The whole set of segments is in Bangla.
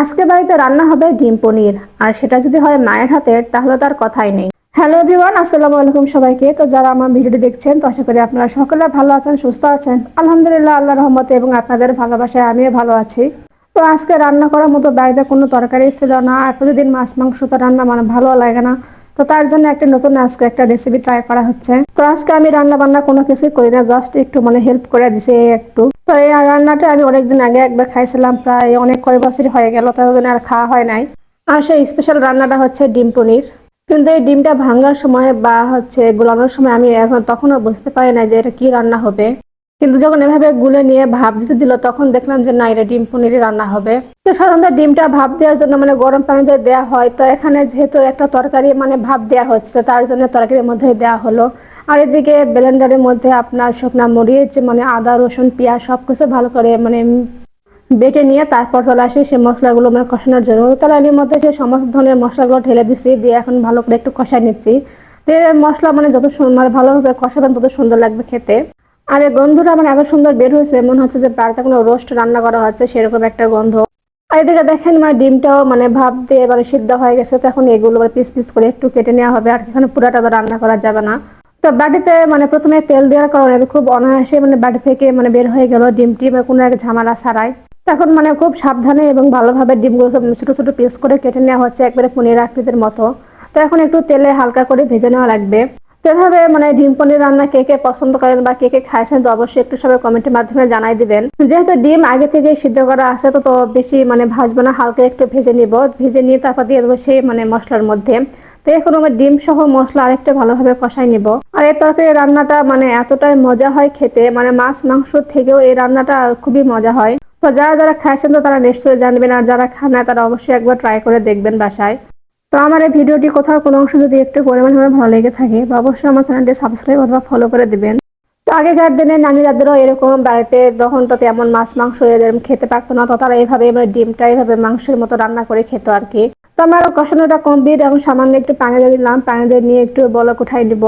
আজকে বাড়িতে রান্না হবে ডিম পনির, আর সেটা যদি হয় মায়ের হাতের, তাহলে তার কথাই নেই। হ্যালো এভরিওয়ান আসসালামু আলাইকুম সবাইকে। তো যারা আমার ভিডিওটি দেখছেন, তো আশা করি আপনারা সকলে ভালো আছেন, সুস্থ আছেন। আলহামদুলিল্লাহ আল্লাহ রহমতে এবং আপনাদের ভালোবাসায় আমিও ভালো আছি। তো আজকে রান্না করার মতো বাড়িতে কোনো তরকারি ছিল না, আর প্রতিদিন মাছ মাংস তো রান্না মানে ভালো লাগে না। তো তার জন্য একটা নতুন আজকে একটা রেসিপি ট্রাই করা হচ্ছে। তো আজকে আমি রান্না বান্না কোনো কিছুই করি না জাস্ট একটু মানে হেল্প করে দিছি একটু। তো এই রান্নাটা আমি অনেকদিন আগে একবার খাইছিলাম, প্রায় অনেক কয়েক বছর হয়ে গেল ততদিন আর খাওয়া হয় নাই। আর সেই স্পেশাল রান্নাটা হচ্ছে ডিম পনির। কিন্তু এই ডিমটা ভাঙার সময় বা হচ্ছে গোলানোর সময় আমি এখন তখনও বুঝতে পারি না যে এটা কি রান্না হবে। কিন্তু যখন এভাবে গুলে নিয়ে ভাপ দিতে দিল, তখন দেখলাম যে না, এটা ডিম পনিরই রান্না হবে। তো সাধারণত ডিমটা ভাপ দেওয়ার জন্য মানে গরম পানিতে দেওয়া হয়, তো এখানে যেহেতু একটা তরকারি মানে ভাপ দেওয়া হচ্ছে তার জন্য তরকারির মধ্যে দেওয়া হলো। আর এদিকে ব্লেন্ডারের মধ্যে আপনার শুকনা মরিচ মানে আদা, রসুন, পেঁয়াজ সবকিছু ভালো করে মানে বেটে নিয়ে তারপর চলে আসি সে মশলাগুলো মানে কষানোর জন্য। তাহলে এর মধ্যে সেই সমস্ত ধরনের মশলাগুলো ঢেলে দিচ্ছি দিয়ে এখন ভালো করে একটু কষাই নিচ্ছি। তো মশলা মানে যত সু- মানে ভালোভাবে কষাবেন তত সুন্দর লাগবে খেতে। আর গন্ধটা মানে এত সুন্দর বের হয়েছে, মনে হচ্ছে যে বাড়িতে কোনো রোস্ট রান্না করা হচ্ছে, সেরকম একটা গন্ধ। আর এদিকে দেখেন মানে ডিমটাও মানে ভাপ দিয়ে এবারে সিদ্ধ হয়ে গেছে, তো এখন এগুলো পিস পিস করে একটু কেটে নেওয়া হবে, আর এখানে পুরাটা রান্না করা যাবে না। তো বাটিতে মানে প্রথমে তেল দেওয়ার কারণে খুব অনায়াসে মানে বাটি থেকে মানে বের হয়ে গেল ডিমটি মানে কোনো এক ঝামেলা ছাড়াই। তখন মানে খুব সাবধানে এবং ভালোভাবে ডিমগুলো সব ছোট ছোট পিস করে কেটে নেওয়া হচ্ছে, একবারে পনির আকৃতির মতো। তো এখন একটু তেলে হালকা করে ভেজে নেওয়া লাগবে। তো মানে ডিম পনির রান্না কে কে পছন্দ করেন বা কে কে খাইছেন তো অবশ্যই একটু সবাই কমেন্টের মাধ্যমে জানাই দিবেন। যেহেতু ডিম আগে থেকে সিদ্ধ করা আছে তো তো বেশি মানে ভাজবো না, হালকা একটু ভেজে নিব। ভেজে নিয়ে তারপর দিয়ে দেবো সেই মানে মশলার মধ্যে। তো এখন আমার ডিম সহ মশলা আরেকটু ভালোভাবে কষাই নিব। আর এই তরকারি রান্নাটা মানে এতটাই মজা হয় খেতে মানে মাছ মাংস থেকেও এই রান্নাটা খুবই মজা হয়। তো যারা যারা খাইছেন তো তারা নিশ্চয়ই জানবেন, আর যারা খান না তারা অবশ্যই একবার ট্রাই করে দেখবেন বাসায়। তো আমার এই ভিডিওটি কোথাও কোনো অংশ যদি একটু পরিমাণে ভালো লেগে থাকে, তো অবশ্যই আমার চ্যানেলটি সাবস্ক্রাইব অথবা ফলো করে দিবেন। তো আগেকার দিনে নানি দাদারও এরকম বাড়িতে তখন তো তেমন মাছ, মাংস এদের খেতে পারতো না, তো তারা এইভাবে মানে ডিমটা এইভাবে মাংসের মতো রান্না করে খেত আর কি। তো আমার কষানোটা কমপ্লিট এবং সামান্য একটু পানি দিয়ে দিলাম, পানি দিয়ে নিয়ে একটু বলক উঠাই দিব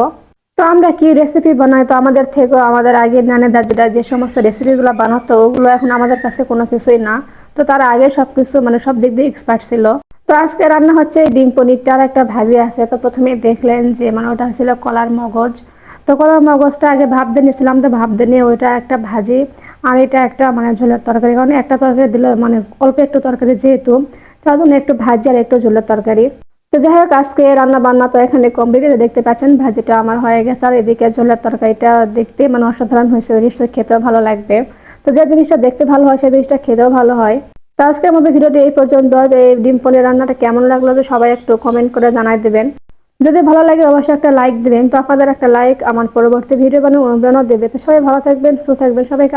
তো আমরা কি রেসিপি বানাই? তো আমাদের থেকেও আমাদের আগের নানি দাদিরা যে সমস্ত রেসিপিগুলো বানাতো, ওগুলো এখন আমাদের কাছে কোনো কিছুই না। তো তারা আগে সবকিছু মানে সব দিক দিয়ে এক্সপার্ট ছিল। তো আজকে রান্না হচ্ছে ডিম পনিরটার একটা ভাজি আছে। তো প্রথমে দেখলেন যে মানে ওটা ছিল কলার মগজ। তো কলার মগজটা আগে ভাব দিয়ে নিয়েছিলাম, তো ভাব দিয়ে ওইটা একটা ভাজি। আর এটা একটা মানে ঝোলের তরকারি, কারণ একটা তরকারি দিলে মানে অল্প একটু তরকারি যেহেতু, তার জন্য একটু ভাজি আর একটু ঝোলের তরকারি। তো যাই হোক, আজকে রান্না বান্না তো এখানে কমপ্লিট দেখতে পাচ্ছেন, ভাজিটা আমার হয়ে গেছে। আর এদিকে ঝোলের তরকারিটা দেখতে মানে অসাধারণ হয়েছে। নিশ্চয়ই খেতেও ভালো লাগবে। তো যে জিনিসটা দেখতে ভালো হয়, সেই জিনিসটা খেতেও ভালো হয়। তো আজকের মতো ভিডিওটি এই পর্যন্ত। এই ডিম পনির রান্নাটা কেমন লাগল তো সবাই একটু কমেন্ট করে জানাই দেবেন। যদি ভালো লাগে অবশ্যই একটা লাইক দেবেন। তো আপনাদের একটা লাইক আমার পরবর্তী ভিডিও বানানো অনুপ্রেরণা দেবে তো সবাই ভালো থাকবেন, সুস্থ থাকবেন। সবাইকে